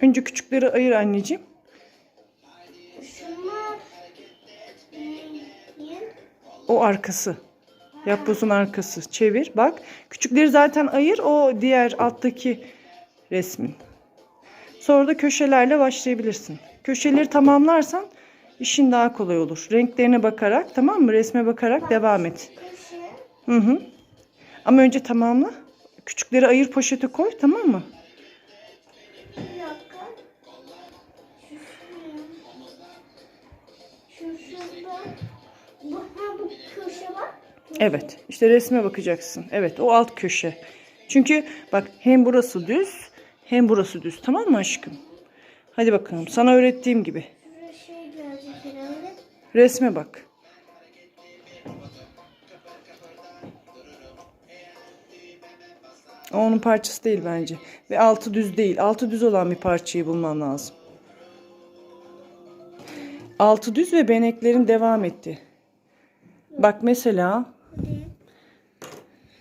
Önce küçükleri ayır anneciğim. O arkası. Yapbozun arkası. Çevir. Bak. Küçükleri zaten ayır. O diğer alttaki resmin. Sonra da köşelerle başlayabilirsin. Köşeleri tamamlarsan işin daha kolay olur. Renklerine bakarak tamam mı? Resme bakarak devam et. Hı hı. Ama önce tamamla. Küçükleri ayır poşete koy tamam mı? Evet. İşte resme bakacaksın. Evet o alt köşe. Çünkü bak hem burası düz hem burası düz. Tamam mı aşkım? Hadi bakalım. Sana öğrettiğim gibi. Şey. Resme bak. O onun parçası değil bence. Ve altı düz değil. Altı düz olan bir parçayı bulman lazım. Altı düz ve beneklerin devam etti. Bak mesela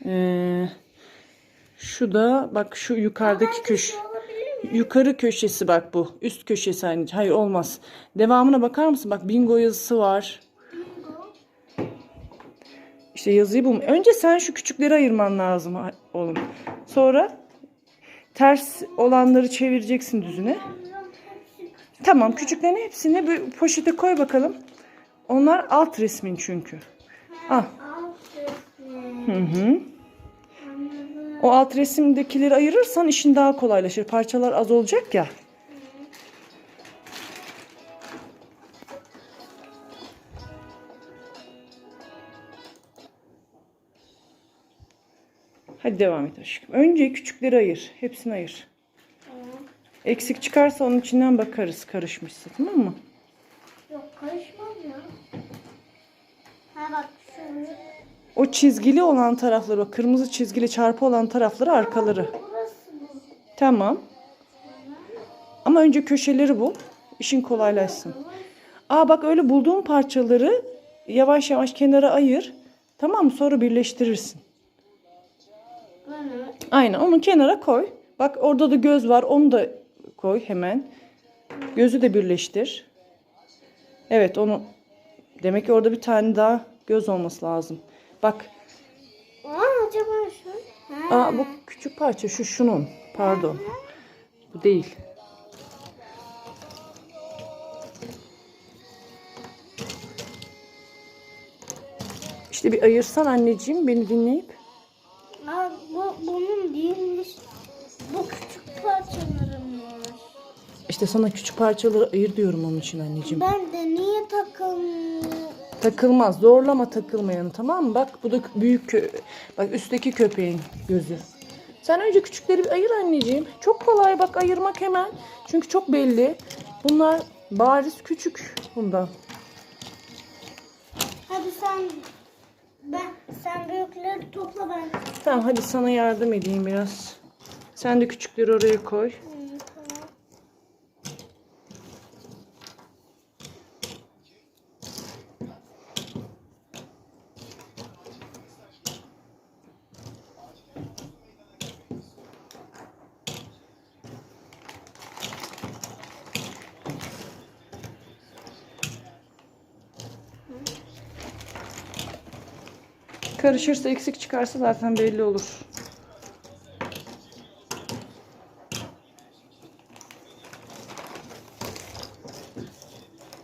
eee, şu da bak şu yukarıdaki köşe. Yukarı köşesi bak bu. Üst köşesi anneciğim. Hayır olmaz. Devamına bakar mısın? Bak bingo yazısı var. İşte yazıyı bul. Önce sen şu küçükleri ayırman lazım oğlum. Sonra ters olanları çevireceksin düzüne. Tamam küçüklerin hepsini bir poşete koy bakalım. Onlar alt resmin çünkü. Al. Alt resmi. Hı hı. O alt resimdekileri ayırırsan işin daha kolaylaşır. Parçalar az olacak ya. Hadi devam et aşkım. Önce küçükleri ayır. Hepsini ayır. Eksik çıkarsa onun içinden bakarız karışmışsa tamam mı? Yok karışmaz ya. Ha bak şu. O çizgili olan tarafları, bak kırmızı çizgili çarpı olan tarafları arkaları. Tamam. Ama önce köşeleri bul. İşin kolaylaşsın. Aa bak öyle bulduğun parçaları yavaş yavaş kenara ayır. Tamam mı? Sonra birleştirirsin. Aynen onu kenara koy. Bak orada da göz var. Onu da koy hemen. Gözü de birleştir. Evet onu demek ki orada bir tane daha göz olması lazım. Bak Aa acaba şu. Ha. aa, bu küçük parça şu şunun. Pardon. Bu değil. İşte bir ayırsan anneciğim beni dinleyip. Aa, bu bunun değilmiş. Bu küçük parçalarım var. İşte sana küçük parçaları ayır diyorum onun için anneciğim. Ben de niye takılmıyor? Takılmaz. Zorlama takılmayanı tamam mı? Bak bu da büyük kö bak üstteki köpeğin gözü. Sen önce küçükleri bir ayır anneciğim. Çok kolay bak ayırmak hemen. Çünkü çok belli. Bunlar bariz küçük bundan. Hadi sen ben sen büyükleri topla ben. Tamam hadi sana yardım edeyim biraz. Sen de küçükleri oraya koy. Hı, Karışırsa eksik çıkarsa zaten belli olur.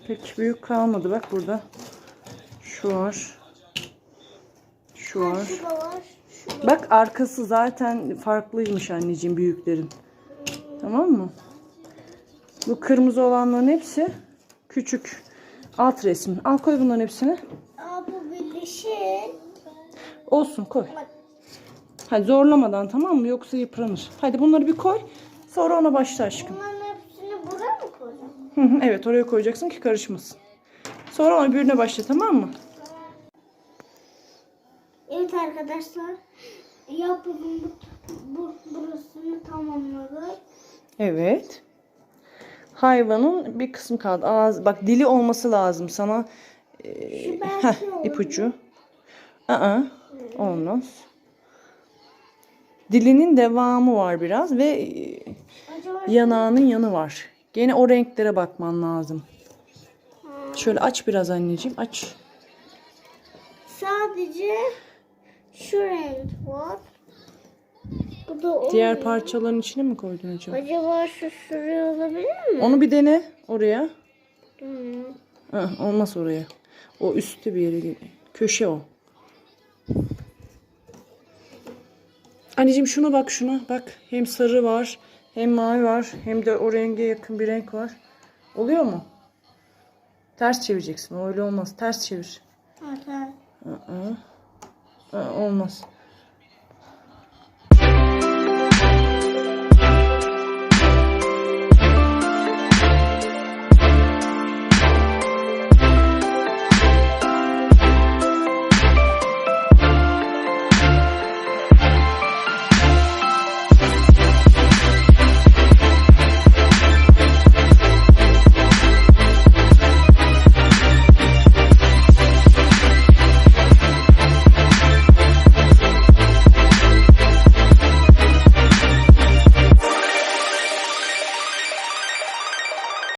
Pek büyük kalmadı bak burada. Şu var. Şu var. şu var. Şu Bak arkası zaten farklıymış anneciğim büyüklerin. Tamam mı? Bu kırmızı olanların hepsi küçük. Alt resmin. Al koy bunların hepsini. Aa bu birleşik. Olsun koy. Hadi zorlamadan tamam mı? Yoksa yıpranır. Hadi bunları bir koy. Sonra ona başla aşkım. bunların hepsini buraya mı koyacağım? Hı hı, evet oraya koyacaksın ki karışmasın. Sonra ona birine başla tamam mı? Evet arkadaşlar. Yapımın bu, bu burasını tamamladık. Evet. Hayvanın bir kısmı kaldı. Ağız, bak dili olması lazım sana. Şu Heh, olur. ipucu. Aa, olmaz. Dilinin devamı var biraz ve e, yanağının yanı var. Gene o renklere bakman lazım. Şöyle aç biraz anneciğim aç. Sadece şu renk var. Bu da. Diğer parçaların içine mi koydun acaba? Acaba şu şuraya olabilir mi? Onu bir dene oraya. Hmm. Heh, olmaz oraya. O üstte bir yere Köşe o. Anneciğim şuna bak şuna bak. Hem sarı var hem mavi var hem de o renge yakın bir renk var. Oluyor mu? Ters çevireceksin. Öyle olmaz. Ters çevir. Evet. Aa, Aa, olmaz.